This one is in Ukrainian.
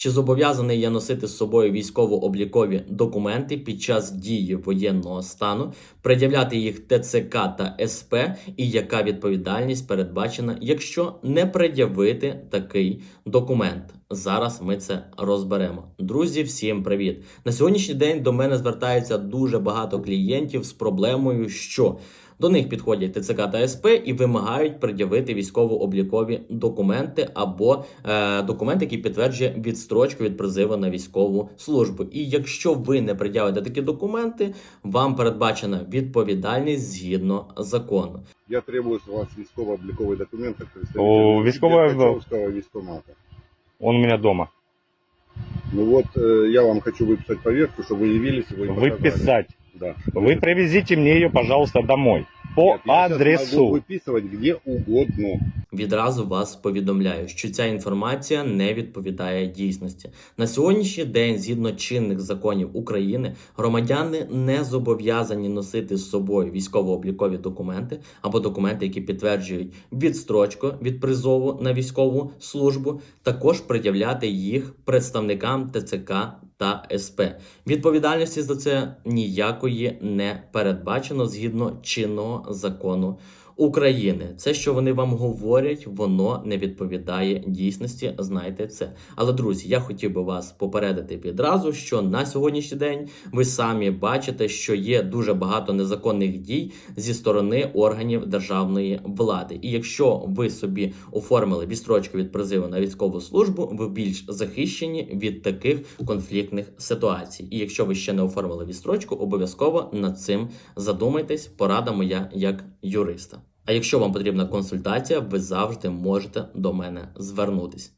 Чи зобов'язаний я носити з собою військово-облікові документи під час дії воєнного стану, пред'являти їх ТЦК та СП, і яка відповідальність передбачена, якщо не пред'явити такий документ? Зараз ми це розберемо. Друзі, всім привіт! На сьогоднішній день до мене звертається дуже багато клієнтів з проблемою, що до них підходять ТЦК та СП і вимагають пред'явити військово-облікові документи або е, документ, який підтверджує відстрочку від призиву на військову службу. І якщо ви не пред'явите такі документи, вам передбачена відповідальність згідно закону. Я требую с вас військово-обліковий документ як О, представитель військовий- Деркачевського військкомата. Он у меня дома. Ну вот, э, я вам хочу выписать поверку, чтобы вы явились его и показали. Выписать. Да. Вы привезите мне ее, пожалуйста, домой. По Нет, я щас адресу. могу выписывать где угодно. Відразу вас повідомляю, що ця інформація не відповідає дійсності. На сьогоднішній день, згідно чинних законів України, громадяни не зобов'язані носити з собою військово-облікові документи або документи, які підтверджують відстрочку від призову на військову службу, також пред'являти їх представникам ТЦК та СП. Відповідальності за це ніякої не передбачено згідно чинного закону України. Це, що вони вам говорять, воно не відповідає дійсності. Знайте це. Але друзі, я хотів би вас попередити відразу, що на сьогоднішній день ви самі бачите, що є дуже багато незаконних дій зі сторони органів державної влади. І якщо ви собі оформили відстрочку від призиву на військову службу, ви більш захищені від таких конфліктних ситуацій. І якщо ви ще не оформили відстрочку, обов'язково над цим задумайтесь. Порада моя як юриста. А якщо вам потрібна консультація, ви завжди можете до мене звернутись.